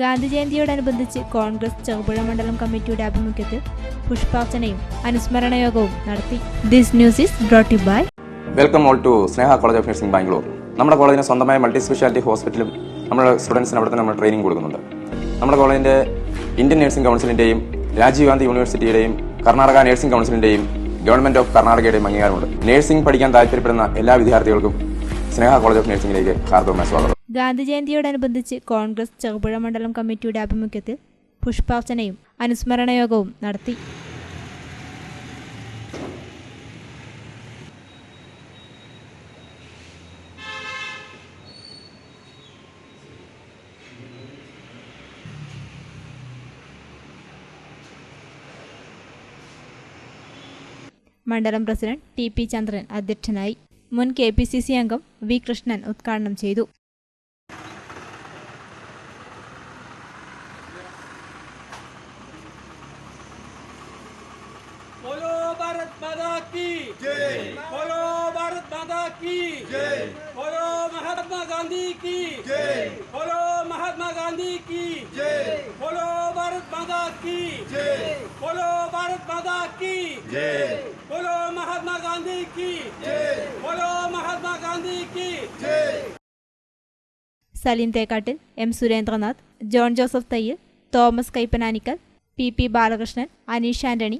ഗാന്ധി ജയന്തിയോടനുബന്ധിച്ച് കോൺഗ്രസ് ചെറുപുഴ മണ്ഡലം കമ്മിറ്റിയുടെ ആഭിമുഖ്യത്തിൽ പുഷ്പാർച്ചനയും അനുസ്മരണ യോഗവും നടത്തി this news is brought by welcome all to Sneha college of nursing Bangalore നമ്മുടെ കോളേജിന് സ്വന്തമായ മൾട്ടി സ്പെഷ്യാലിറ്റി ഹോസ്പിറ്റലും നമ്മുടെ സ്റ്റുഡൻസിന് അവിടെ തന്നെ നമ്മൾ ട്രെയിനിങ് കൊടുക്കുന്നുണ്ട്. നമ്മുടെ കോളേജിന്റെ ഇന്ത്യൻ നഴ്സിംഗ് കൗൺസിലിന്റെയും രാജീവ് ഗാന്ധി യൂണിവേഴ്സിറ്റിയുടെയും കർണാടക നഴ്സിംഗ് കൗൺസിലിന്റെയും ഗവൺമെന്റ് ഓഫ് കർണാടകയുടെയും അംഗീകാരമുണ്ട്. നഴ്സിംഗ് പഠിക്കാൻ താല്പര്യപ്പെടുന്ന എല്ലാ വിദ്യാർത്ഥികൾക്കും സ്നേഹ കോളേജ് ഓഫ് നഴ്സിംഗിലേക്ക് ഹാർദവമായ സ്വാഗതം. ഗാന്ധി ജയന്തിയോടനുബന്ധിച്ച് കോൺഗ്രസ് ചെറുപുഴ മണ്ഡലം കമ്മിറ്റിയുടെ ആഭിമുഖ്യത്തിൽ പുഷ്പാർച്ചനയും അനുസ്മരണ യോഗവും നടത്തി. മണ്ഡലം പ്രസിഡന്റ് ടി പി ചന്ദ്രൻ അധ്യക്ഷനായി മുൻ കെ പി സി സി അംഗം വി കൃഷ്ണൻ ഉദ്ഘാടനം ചെയ്തു. भारत माता की जय बोलो भारत माता की जय बोलो महात्मा गांधी की जय बोलो महात्मा गांधी की जय बोलो भारत माता की जय बोलो भारत माता की जय बोलो महात्मा गांधी की जय बोलो महात्मा गांधी की जय Saleem Thekkattil M Surendranath John Joseph Thayyil Thomas Kaippananickal P P Balakrishnan Aneesh Antony